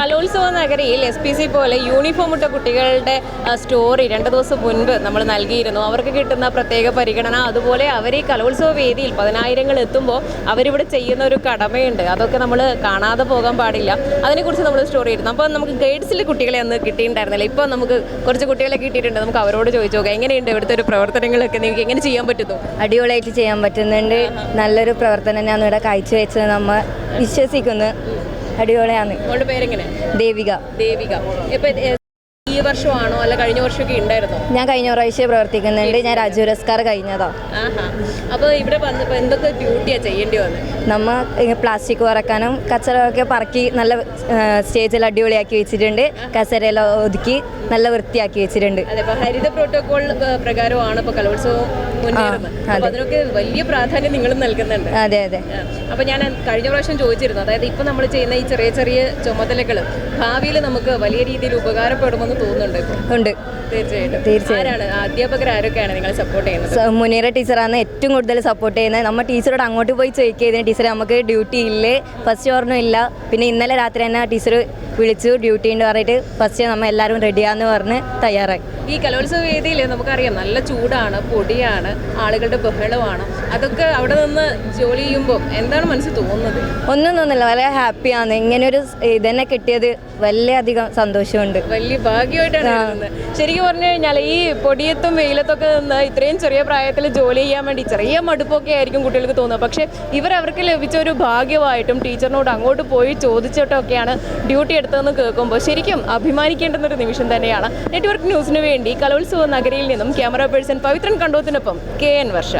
കലോത്സവ നഗരിയിൽ S P C പോലെ യൂണിഫോം ഇട്ട കുട്ടികളുടെ സ്റ്റോറി രണ്ട് ദിവസം മുൻപ് നമ്മൾ നൽകിയിരുന്നു. അവർക്ക് കിട്ടുന്ന പ്രത്യേക പരിഗണന. അതുപോലെ അവർ ഈ കലോത്സവ വേദിയിൽ പതിനായിരങ്ങൾ എത്തുമ്പോൾ അവരിവിടെ ചെയ്യുന്ന ഒരു കടമയുണ്ട്. അതൊക്കെ നമ്മൾ കാണാതെ പോകാൻ പാടില്ല. അതിനെക്കുറിച്ച് നമ്മൾ സ്റ്റോറി ഇരുന്നു അപ്പോൾ നമുക്ക് ഗൈഡ്സിൽ കുട്ടികളെ അന്ന് കിട്ടിയിട്ടുണ്ടായിരുന്നില്ല. ഇപ്പോൾ നമുക്ക് കുറച്ച് കുട്ടികളെ കിട്ടിയിട്ടുണ്ട്. നമുക്ക് അവരോട് ചോദിച്ചു നോക്കാം. എങ്ങനെയുണ്ട് ഇവിടുത്തെ ഒരു പ്രവർത്തനങ്ങളൊക്കെ? നിങ്ങൾക്ക് എങ്ങനെ ചെയ്യാൻ പറ്റുന്നു? അടിപൊളിയായിട്ട് ചെയ്യാൻ പറ്റുന്നുണ്ട്. നല്ലൊരു പ്രവർത്തനം ഞാൻ ഇവിടെ കാഴ്ചവെച്ചത്. നമ്മൾ വിശ്വസിക്കുന്നു. അടിപൊളിയാണ് ദേവിക. ദേവിക. ഇപ്പം ഈ വർഷമാണോ അല്ല കഴിഞ്ഞ വർഷമൊക്കെ ഉണ്ടായിരുന്നോ? ഞാൻ കഴിഞ്ഞ പ്രാവശ്യം പ്രവർത്തിക്കുന്നുണ്ട്. ഞാൻ രാജു പുരസ്കാർ കഴിഞ്ഞതാ. ആഹാ. അപ്പോൾ ഇവിടെ വന്നപ്പോൾ എന്തൊക്കെ ഡ്യൂട്ടിയാണ് ചെയ്യേണ്ടി വന്നത് നമ്മ പ്ലാസ്റ്റിക് പറക്കാനും കച്ചറൊക്കെ പറക്കി നല്ല സ്റ്റേജിൽ അടിപൊളിയാക്കി വെച്ചിട്ടുണ്ട്. കസരയെല്ലാം ഒതുക്കി നല്ല വൃത്തിയാക്കി വെച്ചിട്ടുണ്ട്. അതെ ഇപ്പൊ ഹരിത പ്രോട്ടോകോൾ പ്രകാരമാണ് ഇപ്പൊ കലോത്സവം മുന്നേറുന്നത്. അപ്പൊ അതിനൊക്കെ വലിയ പ്രാധാന്യം നിങ്ങൾ നൽകുന്നുണ്ട്. അതെ അതെ. ആ, അപ്പൊ ഞാൻ കഴിഞ്ഞ പ്രാവശ്യം ചോദിച്ചിരുന്നു. അതായത് ഇപ്പൊ നമ്മൾ ചെയ്യുന്ന ഈ ചെറിയ ചെറിയ ചുമതലകൾ ഭാവിയിൽ നമുക്ക് വലിയ രീതിയിൽ ഉപകാരപ്പെടുമെന്ന് തോന്നുന്നുണ്ട് ഉണ്ട്. തീർച്ചയായിട്ടും. മുനീറ ടീച്ചറാണ് ഏറ്റവും കൂടുതൽ സപ്പോർട്ട് ചെയ്യുന്നത്. നമ്മൾ ടീച്ചറോട് അങ്ങോട്ട് പോയി ചോദിക്കുക ടീച്ചർ നമുക്ക് ഡ്യൂട്ടി ഇല്ലേ. ഫസ്റ്റ് ഓർമ്മ ഇല്ല. പിന്നെ ഇന്നലെ രാത്രി തന്നെ ടീച്ചർ വിളിച്ചു ഡ്യൂട്ടി ഉണ്ട് പറഞ്ഞിട്ട് ഫസ്റ്റ് നമ്മൾ എല്ലാവരും റെഡിയാന്ന് പറഞ്ഞ് തയ്യാറായി. ഈ കലോത്സവ വേദിയിൽ നമുക്കറിയാം നല്ല ചൂടാണ് പൊടിയാണ് ആളുകളുടെ ബഹളമാണ്. അതൊക്കെ അവിടെ നിന്ന് ജോലി ചെയ്യുമ്പോൾ എന്താണ് മനസ്സിൽ തോന്നുന്നത്? ഒന്നും തോന്നില്ല വളരെ ഹാപ്പിയാണ് ഇങ്ങനെ ഒരു ഇതന്നെ കിട്ടിയത് വലിയ അധികം സന്തോഷമുണ്ട്. വലിയ ഭാഗ്യമായിട്ടാണ് കരുതുന്നത് ശരിക്കും പറഞ്ഞു കഴിഞ്ഞാൽ ഈ പൊടിയത്തും വെയിലത്തൊക്കെ നിന്ന് ഇത്രയും ചെറിയ പ്രായത്തിൽ ജോലി ചെയ്യാൻ വേണ്ടി ചെറിയ മടുപ്പൊക്കെ ആയിരിക്കും കുട്ടികൾക്ക് തോന്നുക. പക്ഷേ ഇവർ അവർക്ക് ലഭിച്ച ഒരു ഭാഗ്യമായിട്ടും ടീച്ചറിനോട് അങ്ങോട്ട് പോയി ചോദിച്ചിട്ടൊക്കെയാണ് ഡ്യൂട്ടി എടുത്തതെന്ന് കേൾക്കുമ്പോൾ ശരിക്കും അഭിമാനിക്കേണ്ടുന്ന ഒരു നിമിഷം തന്നെയാണ്. നെറ്റ്വർക്ക് ന്യൂസിന് വേണ്ടി കലോത്സവ നഗരിയിൽ നിന്നും ക്യാമറ പേഴ്സൺ പവിത്രൻ കണ്ടോത്തിനൊപ്പം കെ എൻ വർഷ.